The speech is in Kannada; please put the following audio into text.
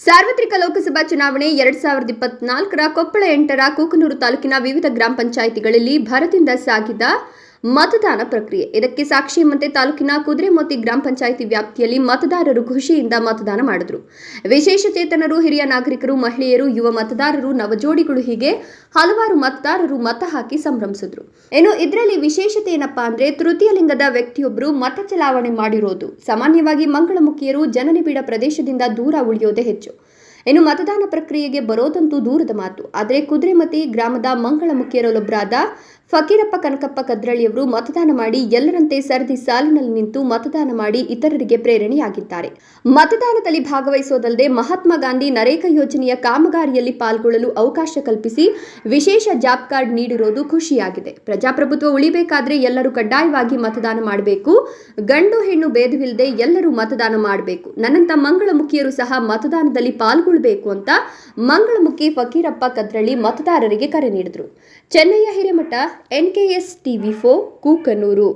ಸಾರ್ವತ್ರಿಕ ಲೋಕಸಭಾ ಚುನಾವಣೆ ಎರಡ್ ಸಾವಿರದ ಇಪ್ಪತ್ನಾಲ್ಕರ ಕೊಪ್ಪಳ ಎಂಟರ ಕೂಕನೂರು ತಾಲೂಕಿನ ವಿವಿಧ ಗ್ರಾಮ ಪಂಚಾಯಿತಿಗಳಲ್ಲಿ ಭರದಿಂದ ಸಾಗಿದ ಮತದಾನ ಪ್ರಕ್ರಿಯೆ. ಇದಕ್ಕೆ ಸಾಕ್ಷಿ ಮತ್ತೆ ತಾಲೂಕಿನ ಕುದುರೆಮೋತಿ ಗ್ರಾಮ ಪಂಚಾಯಿತಿ ವ್ಯಾಪ್ತಿಯಲ್ಲಿ ಮತದಾರರು ಖುಷಿಯಿಂದ ಮತದಾನ ಮಾಡಿದ್ರು. ವಿಶೇಷ ಚೇತನರು, ಹಿರಿಯ ನಾಗರಿಕರು, ಮಹಿಳೆಯರು, ಯುವ ಮತದಾರರು, ನವಜೋಡಿಗಳು ಹೀಗೆ ಹಲವಾರು ಮತದಾರರು ಮತ ಹಾಕಿ ಸಂಭ್ರಮಿಸಿದ್ರು. ಇನ್ನು ಇದರಲ್ಲಿ ವಿಶೇಷತೆ ಏನಪ್ಪಾ ಅಂದ್ರೆ ತೃತೀಯ ಲಿಂಗದ ವ್ಯಕ್ತಿಯೊಬ್ಬರು ಮತ ಚಲಾವಣೆ ಮಾಡಿರೋದು. ಸಾಮಾನ್ಯವಾಗಿ ಮಂಗಳಮುಖಿಯರು ಜನನಿಬಿಡ ಪ್ರದೇಶದಿಂದ ದೂರ ಉಳಿಯೋದೇ ಹೆಚ್ಚು. ಇನ್ನು ಮತದಾನ ಪ್ರಕ್ರಿಯೆಗೆ ಬರೋದಂತೂ ದೂರದ ಮಾತು. ಆದರೆ ಕುದುರೆಮತಿ ಗ್ರಾಮದ ಮಂಗಳಮುಖಿಯರಲ್ಲೊಬ್ಬರಾದ ಫಕೀರಪ್ಪ ಕನಕಪ್ಪ ಕದ್ರಳಿಯವರು ಮತದಾನ ಮಾಡಿ ಎಲ್ಲರಂತೆ ಸರದಿ ಸಾಲಿನಲ್ಲಿ ನಿಂತು ಮತದಾನ ಮಾಡಿ ಇತರರಿಗೆ ಪ್ರೇರಣೆಯಾಗಿದ್ದಾರೆ. ಮತದಾನದಲ್ಲಿ ಭಾಗವಹಿಸೋದಲ್ಲದೆ ಮಹಾತ್ಮ ಗಾಂಧಿ ನರೇಗಾ ಯೋಜನೆಯ ಕಾಮಗಾರಿಯಲ್ಲಿ ಪಾಲ್ಗೊಳ್ಳಲು ಅವಕಾಶ ಕಲ್ಪಿಸಿ ವಿಶೇಷ ಜಾಬ್ ಕಾರ್ಡ್ ನೀಡಿರೋದು ಖುಷಿಯಾಗಿದೆ. ಪ್ರಜಾಪ್ರಭುತ್ವ ಉಳಿಬೇಕಾದ್ರೆ ಎಲ್ಲರೂ ಕಡ್ಡಾಯವಾಗಿ ಮತದಾನ ಮಾಡಬೇಕು. ಗಂಡು ಹೆಣ್ಣು ಭೇದವಿಲ್ಲದೆ ಎಲ್ಲರೂ ಮತದಾನ ಮಾಡಬೇಕು. ನನ್ನಂತ ಮಂಗಳಮುಖಿಯರು ಸಹ ಮತದಾನದಲ್ಲಿ ಪಾಲ್ಗೊಳ್ಳಬೇಕು ಅಂತ ಮಂಗಳಮುಖಿ ಫಕೀರಪ್ಪ ಕದ್ರಳ್ಳಿ ಮತದಾರರಿಗೆ ಕರೆ ನೀಡಿದರು. ಚೆನ್ನಯ್ಯ ಹಿರೇಮಠ ಎನ್ಕೆಎಸ್ ಟಿವಿ ಫೋ ಕೂಕನೂರು